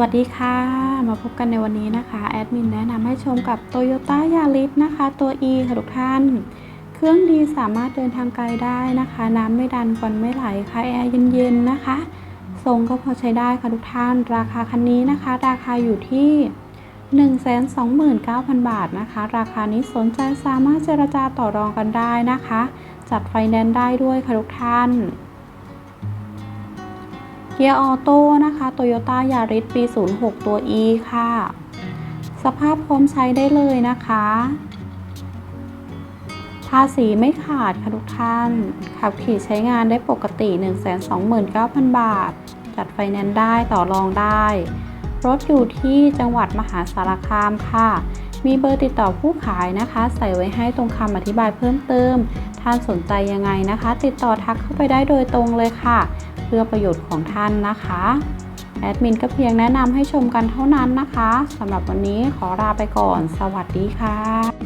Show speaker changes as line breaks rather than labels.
วัสดีค่ะ มาพบกันในวันนี้นะคะ แอดมินแนะนำให้ชมกับ Toyota Yaris นะคะ ตัว E ค่ะทุกท่าน เครื่องดีสามารถเดินทางไกลได้นะคะ น้ำไม่ดันควันไม่ไหลค่ะแอร์เย็นๆนะคะ ทรงก็พอใช้ได้ค่ะทุกท่าน ราคาคันนี้นะคะ ราคาอยู่ที่129,000 บาทนะคะ ราคานี้สนใจสามารถเจรจาต่อรองกันได้นะคะ จัดไฟแนนซ์ได้ด้วยค่ะทุกท่าน เกียร์ออโต้นะคะ Toyota Yaris ปี 06 ตัว E ค่ะ สภาพพร้อมใช้ได้เลยนะคะ ภาษีไม่ขาดค่ะทุกท่าน ขับขี่ใช้งานได้ปกติ 129,000 บาท จัดไฟแนนซ์ได้ต่อรองได้ รถอยู่ที่จังหวัดมหาสารคามค่ะ มีเบอร์ติดต่อผู้ขายนะคะ ใส่ไว้ให้ตรงคำอธิบายเพิ่มเติม ท่านสนใจยังไงนะคะ ติดต่อทักเข้าไปได้โดยตรงเลยค่ะ เพื่อประโยชน์ของท่านนะคะแอดมินก็เพียงแนะนำให้ชมกันเท่านั้นนะคะสำหรับวันนี้ขอลาไปก่อน สวัสดีค่ะ